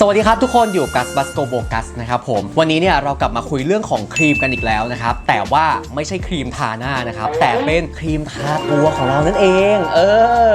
สวัสดีครับทุกคนอยู่กัสบัสโกโบกัสนะครับผมวันนี้เนี่ยเรากลับมาคุยเรื่องของครีมกันอีกแล้วนะครับ แต่ว่าไม่ใช่ครีมทาหน้านะครับ แต่เป็นครีมทาตัวของเรานั่นเอง เอ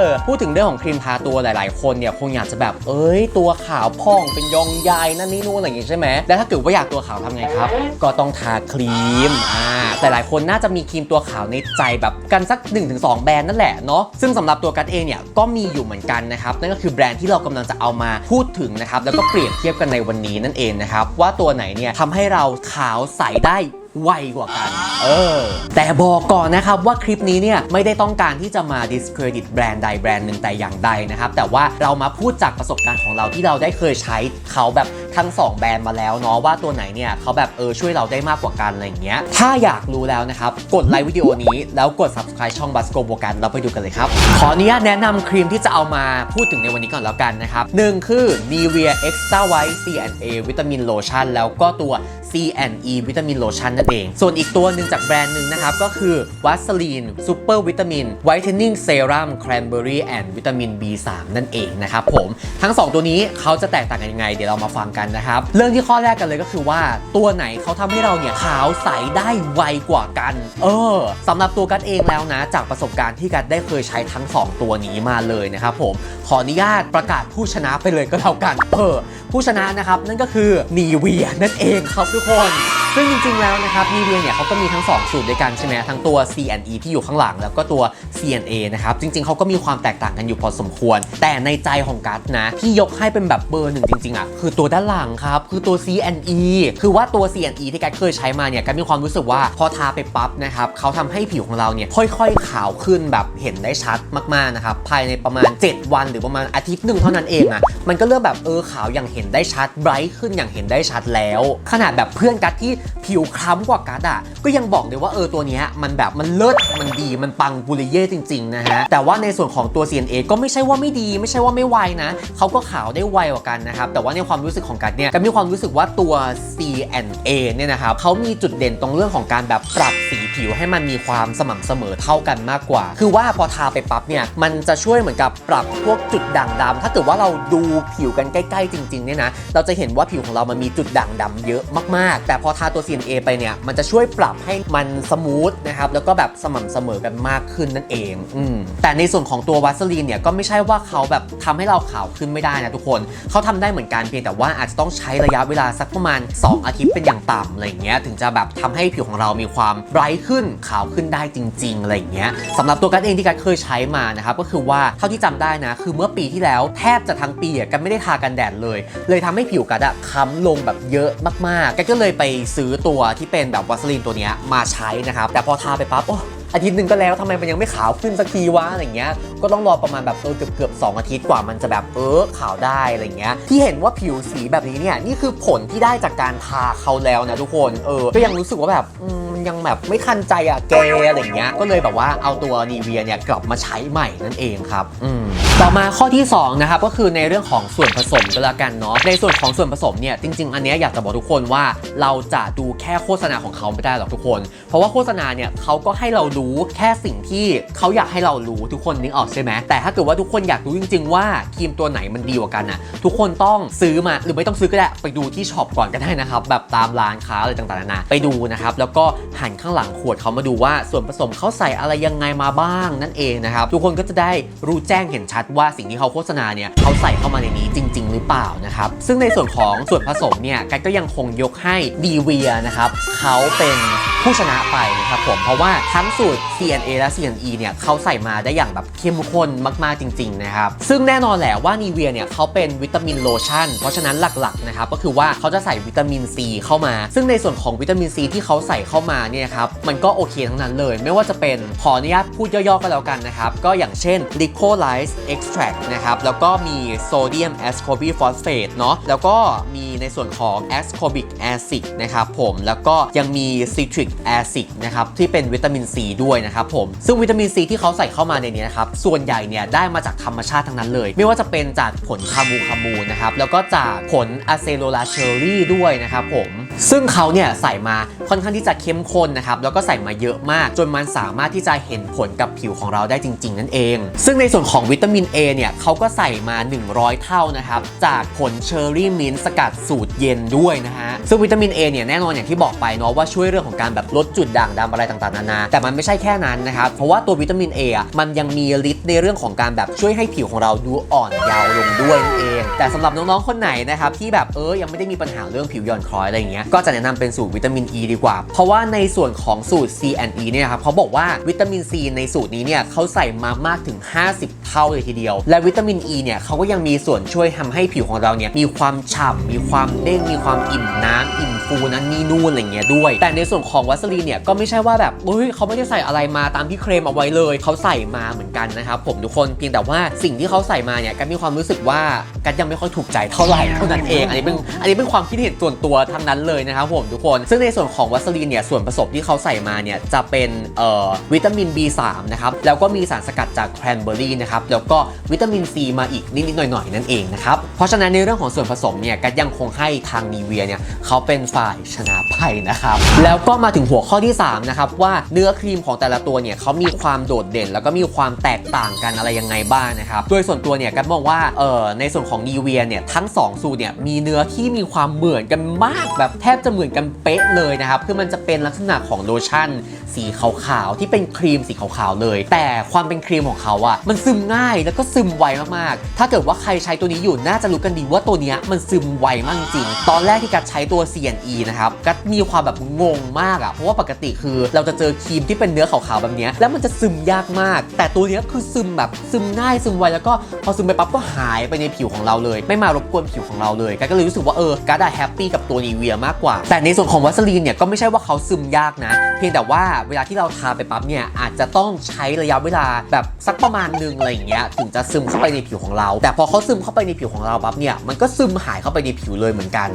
อ พูดถึงเรื่องของครีมทาตัวหลาย ๆ คนเนี่ยคงอยากจะแบบเอ้ย ตัวขาวพองเป็นยองใยนั่นนี่นู่นอะไรอย่างงี้ใช่ไหมแล้วถ้าเกิดว่าอยากตัวขาวทำไงครับ ก็ต้องทาครีมอ่าแต่หลายคนน่าจะมีครีมตัวขาวในใจแบบกันสัก 1-2 แบรนด์นั่นแหละเนาะซึ่งสำหรับตัวกัดเองเนี่ยก็มีอยู่เหมือนกันนะครับนั่นก็คือแบรนด์ที่เรากำลังจะเอามาพูดถึงนะครับแล้วก็เปรียบเทียบกันในวันนี้นั่นเองนะครับ ว่าตัวไหนเนี่ยทำให้เราขาวใสได้ไวกว่ากันเออแต่บอกก่อนนะครับว่าคลิปนี้เนี่ยไม่ได้ต้องการที่จะมา discredit แบรนด์ใดแบรนด์หนึ่งแต่อย่างใดนะครับ แต่ว่าเรามาพูดจากประสบการณ์ของเราที่เราได้เคยใช้เขาแบบทั้ง 2 แบรนด์มาแล้วเนาะว่าตัวไหนเนี่ยเขาแบบเออช่วยเราได้มากกว่ากันอะไรอย่างเงี้ยถ้าอยากรู้แล้วนะครับ กดไลค์วิดีโอนี้ แล้วกด subscribe ช่อง Basco โบกันเราไปดูกันเลยครับ ขออนุญาตแนะนำครีมที่จะเอามาพูดถึงในวันนี้ก่อนแล้วกันนะครับหนึ่งคือ Nivea Extra White C&A วิตามินโลชั่นแล้วก็ตัว C&E วิตามินโลชั่นนั่นเอง ส่วนอีกตัวนึงจากแบรนด์หนึ่งนะครับ ก็คือ Vaseline Super Vitamin Whitening Serum Cranberry and วิตามิน B3 นั่นเองนะครับผมทั้ง 2 ตัวนี้เขาจะแตกต่างกันยังไง เดี๋ยวเรามาฟังกันนะครับ เรื่องที่ข้อแรกกันเลยก็คือว่าตัวไหนเขาทำให้เราเนี่ยขาวใสได้ไวกว่ากัน เออสำหรับตัวกัดเองแล้วนะ จากประสบการณ์ที่กัดได้เคยใช้ทั้ง 2 ตัวนี้มาเลยนะครับผมขออนุญาตประกาศผู้ชนะไปเลยก็แล้วกันเออ ผู้ชนะนะครับนั่นก็คือนีเวียนั่นเองครับทุกคนซึ่งจริงๆ แล้วนะครับนีเวียเนี่ยเขาก็มีทั้ง 2 สูตรด้วยกันใช่ไหมทั้งตัว C&E ที่อยู่ข้างหลัง แล้วก็ตัว CNA นะครับจริงๆเขาก็มีความแตกต่างกันอยู่พอสมควร แต่ในใจของกัสนะที่ยกให้เป็นแบบเบอร์หนึ่งจริงๆอะคือตัวด้านหลังครับคือตัว CNE คือว่าตัว CNE ที่กัสเคยใช้มาเนี่ยกัสมีความรู้สึกว่าพอทาไปปั๊บนะครับเขาทำให้ผิวของเราเนี่ยค่อยๆ ขาวขึ้นแบบเห็นได้ชัดมากๆนะครับภายในประมาณ 7 วันหรือประมาณอาทิตย์หนึ่งเท่านั้นเองอะมันก็เริ่มแบบเออขาวอย่างเห็นได้ชัดไบรท์ขึ้นอย่างเห็นได้ชัดแล้ว ขนาดแบบเพื่อนกัสที่ผิวคล้ำกว่ากัสอะก็ยังบอกเลยว่าเออตัวนี้มันแบบมันเลิศมันดีมันปังบุริเย่จริงๆนะฮะแต่ว่าในส่วนของตัว CNA ก็ไม่ใช่ว่าไม่ดี ไม่ใช่ว่าไม่ไวนะเขาก็ขาวได้ไวกว่ากันนะครับแต่ว่าในความรู้สึกของกัสเนี่ยก็มีความรู้สึกว่าตัว CNA เนี่ยนะครับเขามีจุดเด่นตรงเรื่องของการแบบปรับสีผิวให้มันมีความสม่ำเสมอเท่ากันมากกว่า คือว่าพอทาไปปั๊บเนี่ยมันจะช่วยเหมือนกับปรับพวกจุดด่างดำถ้าเกิดว่าเราดูผิวกันใกล้ๆจริงๆเนี่ยนะ เราจะเห็นว่าผิวของเรามันมีจุดด่างดำเยอะมากๆ แต่พอทาตัว CNA ไปเนี่ย มันจะช่วยปรับให้มันสมูทนะครับ แล้วก็แบบสม่ำเสมอกันมากขึ้นนั่นเองอืแต่ในส่วนของตัววัสลีนเนี่ยก็ไม่ใช่ว่าเขาแบบทำให้เราขาวขึ้นไม่ได้นะทุกคน เขาทำได้เหมือนกันเพียงแต่ว่าอาจจะต้องใช้ระยะเวลาสักประมาณ 2 อาทิตย์เป็นอย่างต่ำอะไรเงี้ย ถึงจะแบบทำให้ผิวของเรามีความไบรท์ขึ้นขาวขึ้นได้จริง ๆ อะไรเงี้ยสำหรับตัวกันเองที่กันเคยใช้มานะครับก็คือว่าเท่าที่จำได้นะ คือเมื่อปีที่แล้วแทบจะทั้งปีอะกันไม่ได้ทากันแดดเลยเลยทำให้ผิวกันอะค้ำลงแบบเยอะมากๆ กันก็เลยไปซื้อตัวที่เป็นแบบวัสลีนตัวนี้มาใช้นะครับ แต่พอทาไปปั๊บโอ้อาทิตย์หนึ่งก็แล้วทำไมมันยังไม่ขาวขึ้นสักทีวะอะไรเงี้ย ก็ต้องรอประมาณแบบเออเกือบเกือบสองอาทิตย์กว่ามันจะแบบเออขาวได้อะไรเงี้ย ที่เห็นว่าผิวสีแบบนี้เนี่ยนี่คือผลที่ได้จากการทาเขาแล้วนะทุกคนเออ ก็ยังรู้สึกว่าแบบมมันยังแบบไม่ทันใจอะแกอะไรเงี้ย ก็เลยแบบว่าเอาตัวนีเวียเนี่ยกลับมาใช้ใหม่นั่นเองครับ อืม ต่อมาข้อที่สองนะครับก็คือในเรื่องของส่วนผสมก็แล้วกันเนาะในส่วนของส่วนผสมเนี่ยจริง ๆ อันนี้อยากจะบอกทุกคนว่าเราจะดูแค่โฆษณาของเขาไม่ได้หรอกทุกคน เพราะว่าโฆษณาเนี่ยเขาก็ให้เรารู้แค่สิ่งที่เขาอยากให้เรารู้ทุกคนนึกออกใช่ไหมแต่ถ้าเกิดว่าทุกคนอยากรู้จริง ๆ ว่าครีมตัวไหนมันดีกว่ากันน่ะทุกคนต้องซื้อมาหรือไม่ต้องซื้อก็ได้ไปดูที่ช็อปก่อนก็ได้นะครับแบบตามร้านค้าอะไรต่างๆนานาไปดูนะครับแล้วก็หันข้างหลังขวดเขามาดูว่าส่วนผสมเขาใส่อะไรยังไงมาบ้างนั่นเองนะครับทุกคนก็จะได้รู้แจ้งเห็นชัดว่าสิ่งที่เขาโฆษณาเนี่ยเขาใส่เข้ามาในนี้จริง ๆ หรือเปล่านะครับ ซึ่งในส่วนของส่วนผสมเนี่ยกันก็ยังคงยกให้ดีเวียนะครับเขาเป็นผู้ชนะไปนะครับผมเพราะว่าทั้งสูตร CNA และ CNE เนี่ยเขาใส่มาได้อย่างแบบเข้มข้นมากๆจริง ๆ นะครับ ซึ่งแน่นอนแหละว่านีเวียเนี่ยเขาเป็นวิตามินโลชั่น เพราะฉะนั้นหลักๆนะครับก็คือว่าเขาจะใส่วิตามินซีเข้ามา ซึ่งในส่วนของวิตามินซีที่เขาใส่เข้ามาเนี่ยครับมันก็โอเคทั้งนั้นเลย ไม่ว่าจะเป็นขออนุญาตพูดย่อๆก็แล้วกันนะครับก็อย่างเช่น l i c o l y s e extract นะครับ แล้วก็มีโซเดียม ascorbic phosphate เนาะ แล้วก็มีในส่วนของ ascorbic acid นะครับผม แล้วก็ยังมี citric acid นะครับที่เป็นวิตามินซีด้วยนะครับผม ซึ่งวิตามินซีที่เขาใส่เข้ามาในนี้นะครับ ส่วนใหญ่เนี่ยได้มาจากธรรมชาติทั้งนั้นเลย ไม่ว่าจะเป็นจากผลคามูคามูนะครับ แล้วก็จากผลอะเซโลลาเชอรี่ด้วยนะครับผม ซึ่งเขาเนี่ยใส่มาค่อนข้างที่จะเข้มข้นนะครับแล้วก็ใส่มาเยอะมาก จนมันสามารถที่จะเห็นผลกับผิวของเราได้จริง ๆ นั่นเอง ซึ่งในส่วนของวิตามิน A เนี่ยเขาก็ใส่มา 100 เท่านะครับจากผลเชอร์รี่มิ้นท์สกัดสูตรเย็นด้วยนะฮะซึ่งวิตามิน A เนี่ยแน่นอนอย่างที่บอกไปเนาะว่าช่วยเรื่องของการแบบลดจุดด่างดำอะไรต่างๆนานาแต่มันไม่ใช่แค่นั้นนะครับเพราะว่าตัววิตามิน A อะมันยังมีฤทธิ์ในเรื่องของการแบบช่วยให้ผิวของเราดูอ่อนเยาว์ลงด้วยนั่นเอง แต่สำหรับน้องๆคนไหนนะครับที่แบบเออยังไม่ได้มีปัญหาเรื่องผิวหย่อนคล้อยอะไรอย่างเงี้ยก็จะแนะนำเป็นสูตรวิตามิน E ดีกว่า เพราะว่าในส่วนของสูตร C and E เนี่ยครับเขาบอกว่าวิตามิน C ในสูตรนี้เนี่ยเขาใส่มามากถึง 50 เท่าเลยทีเดียว และวิตามิน E เนี่ยเขาก็ยังมีส่วนช่วยทำให้ผิวของเราเนี่ยมีความฉ่ำมีความเด้งมีความอิ่มน้ำอิ่มฟูนั่นนี่นู่นอะไรเงี้ยด้วย แต่ในส่วนของวัสลีนเนี่ยก็ไม่ใช่ว่าแบบเฮ้ยเขาไม่ได้ใส่อะไรมาตามที่เคลมเอาไว้เลยเขาใส่มาเหมือนกันนะครับผมทุกคนเพียงแต่ว่าสิ่งที่เขาใส่มาเนี่ยกันมีความรู้สึกว่ากันยังไม่ค่อยถูกใจเท่าไหร่เท่านั้นเอง อันนี้เป็นอันนี้เป็นความคิดเห็นส่วนตัวทั้งนั้นเลยนะครับผมทุกคน ซึ่งในส่วนของวัสลีนเนี่ยส่วนผสมที่เขาใส่มาเนี่ยจะเป็นเอ่อวิตามิน B3 นะครับแล้วก็มีสารสกัดจากแครนเบอร์รี่นะครับแล้วก็วิตามิน C มาอีกนิดๆหน่อยๆนั่นเองนะครับเพราะฉะนั้นในเรื่องของส่วนผสมเนี่ยกันยังคงให้ทางนีเวียเนี่ยเขาเป็นฝ่ายชนะไปนะครับแล้วก็มาถึงหัวข้อที่3นะครับว่าเนื้อครีมของแต่ละตัวเนี่ยเขามีความโดดเด่น แล้วก็มีความแตกต่างกันอะไรยังไงบ้างนะครับโดยส่วนตัวเนี่ยกันมองว่าเออในส่วนของนีเวียเนี่ยทั้งสองสูตรเนี่ยมีเนื้อที่มีความเหมือนกันมากแบบแทบจะเหมือนกันเป๊ะเลยนะครับคือมันจะเป็นลักษณะของโลชั่น สีขาวๆที่เป็นครีมสีขาวๆเลย แต่ความเป็นครีมของเขาอะมันซึมง่ายแล้วก็ซึมไวมากๆ ถ้าเกิดว่าใครใช้ตัวนี้อยู่น่าจะรู้กันดีว่าตัวเนี้ยมันซึมไวมากจริง ตอนแรกที่กัดใช้ตัว CNE นะครับกัดมีความแบบงงมากอะเพราะว่าปกติคือเราจะเจอครีมที่เป็นเนื้อขาวๆแบบเนี้ยแล้วมันจะซึมยากมาก แต่ตัวเนี้ยคือซึมแบบซึมง่ายซึมไวแล้วก็พอซึมไปปั๊บก็หายไปในผิวของเราเลย ไม่มารบกวนผิวของเราเลยกัดก็เลยรู้สึกว่าเออกัดอะแฮปปี้กับตัวนีเวียมากกว่า แต่ในส่วนของวัสลีนเนี่ยก็ไม่ใช่ว่าเขาซึมยากนะ เพียงแต่ว่าเวลาที่เราทาไปปั๊บเนี่ยอาจจะต้องใช้ระยะเวลาแบบสักประมาณหนึงอะไรอย่างเงี้ยถึงจะซึมเข้าไปในผิวของเรา แต่พอเขาซึมเข้าไปในผิวของเราปั๊บเนี่ยมันก็ซึมหายเข้าไปในผิวเลยเหมือนกัน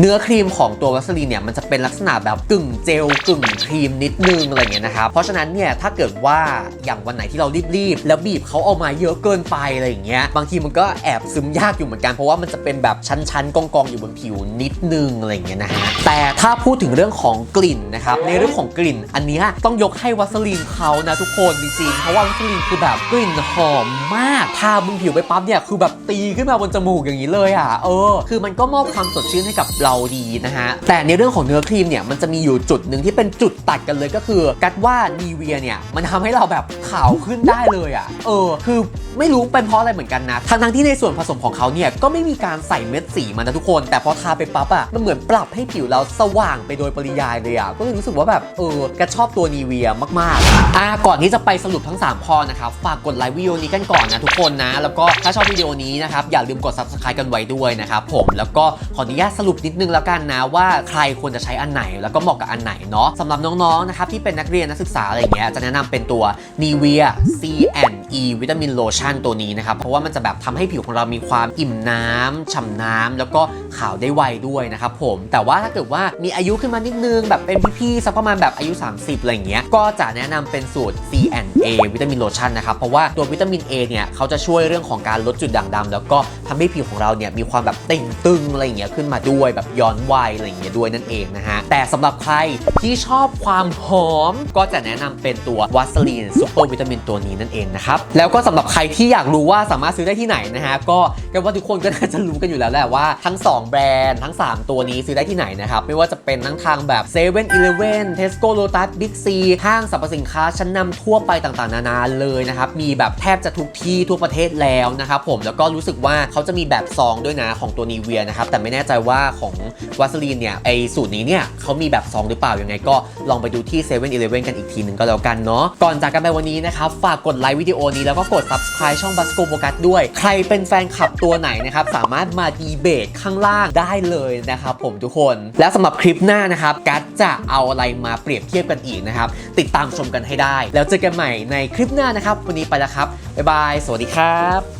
เนื้อครีมของตัววัสลีนเนี่ยมันจะเป็นลักษณะแบบกึ่งเจลกึ่งครีมนิดนึงอะไรเงี้ยนะครับเพราะฉะนั้นเนี่ยถ้าเกิดว่าอย่างวันไหนที่เรารีบๆแล้วบีบเขาเอามาเยอะเกินไปอะไรอย่างเงี้ยบางทีมันก็แอบซึมยากอยู่เหมือนกันเพราะว่ามันจะเป็นแบบชั้นๆกองๆอยู่บนผิวนิดนึงอะไรเงี้ยนะฮะแต่ถ้าพูดถึงเรื่องของกลิ่นนะครับในเรื่องของกลิ่นอันนี้ต้องยกให้วัสลีนเขานะทุกคนจริงๆเพราะว่าวัสลีนคือแบบกลิ่นหอมมากทาบนผิวไปปั๊บเนี่ยคือแบบตีขึ้นมาบนจมูกอย่างนี้เลยอะเออ คือมันก็มอบความสดชื่นให้กับเราดีนะฮะแต่ในเรื่องของเนื้อครีมเนี่ยมันจะมีอยู่จุดหนึ่งที่เป็นจุดตัดกันเลยก็คือ กัดว่านีเวียเนี่ยมันทำให้เราแบบขาวขึ้นได้เลยอะเออ คือไม่รู้เป็นเพราะอะไรเหมือนกันนะทั้งทั้งที่ในส่วนผสมของเขาเนี่ยก็ไม่มีการใส่เม็ดสีมานะทุกคน แต่พอทาไปปั๊บอะมันเหมือนปรับให้ผิวเราสว่างไปโดยปริยายเลยอะก็เลยรู้สึกว่าแบบเออกัดชอบตัวนีเวียมากๆอะก่อนที่จะไปสรุปทั้งสามข้อนะครับฝากกดไลค์วิดีโอนี้กันก่อนนะทุกคนนะ แล้วก็ถ้าชอบวิดีโอนี้นะครับอย่าลืมกด subscribe กันไว้ด้วยนะครับผมแล้วก็ขออนุญาตสรุปนิดนึงแล้วกันนะว่าใครควรจะใช้อันไหน แล้วก็เหมาะกับอันไหนเนาะสำหรับน้องๆนะครับที่เป็นนักเรียนนักศึกษาอะไรเงี้ยจะแนะนำเป็นตัว Nivea C and E วิตามินโลชั่นตัวนี้นะครับเพราะว่ามันจะแบบทำให้ผิวของเรามีความอิ่มน้ำฉ่ำน้ำแล้วก็ขาวได้ไวด้วยนะครับผมแต่ว่าถ้าเกิดว่ามีอายุขึ้นมานิดนึงแบบเป็นพี่ๆสักประมาณแบบอายุ 30อะไรเงี้ย ก็จะแนะนำเป็นสูตร C and A วิตามินโลชั่นนะครับ เพราะว่าตัววิตามิน A เนี่ยเขาจะช่วยเรื่องของการลดจุดด่างดำแล้วก็ทำให้ผิวของเราเนี่ยมีความแบบเต่งตึงอะไรอย่างเงี้ยขึ้นมาด้วยแบบย้อนวัยอะไรอย่างเงี้ยด้วยนั่นเองนะฮะ แต่สำหรับใครที่ชอบความหอม ก็จะแนะนำเป็นตัววัสลีนซูเปอร์วิตามินตัวนี้นั่นเองนะครับ แล้วก็สำหรับใครที่อยากรู้ว่าสามารถซื้อได้ที่ไหนนะฮะก็กันว่าทุกคนก็น่าจะรู้กันอยู่แล้วแหละว่าทั้ง 2 แบรนด์ทั้ง 3 ตัวนี้ซื้อได้ที่ไหนนะครับไม่ว่าจะเป็นทั้งทางแบบ7 e เ e ่ e อ Tesco Lotus Big C ห้างสรรพสินค้าชั้นนำทั่วไปต่างๆ นานาเลยนะครับ มีแบบแทบจะทุกที่ทั่วประเทศแล้วนะครับผมแล้วก็รู้สึกว่าเขาจะมีแบบซองด้วยนะของตัวนีเวียนะครับแต่ไม่แน่ใจว่าของวัสลีนเนี่ยไอสูตรนี้เนี่ยเขามีแบบซองหรือเปล่ายังไงก็ลองไปดูที่7 e เ e ่ e อกันอีกทีหนึ่งก็แล้วกันเนาะก่อนจากกันไปวันนี้นะครับ ฝากกดไลค์วิดีโอนี้แล้วก็กด subscribe ช่อง Basco b o g a t ด้วย ใครเป็นแฟนคลับตัวไหนนะครับ สามารถมาดีเบตข้างล่างได้เลยนะครับผมทุกคน แล้วสำหรับคลิปหน้านะครับ กัดจะเอาอะไรมาเปรียบเทียบกันอีกนะครับ ติดตามชมกันให้ได้ แล้วเจอกันใหม่ในคลิปหน้านะครับ วันนี้ไปแล้วครับ บ๊ายบาย สวัสดีครับ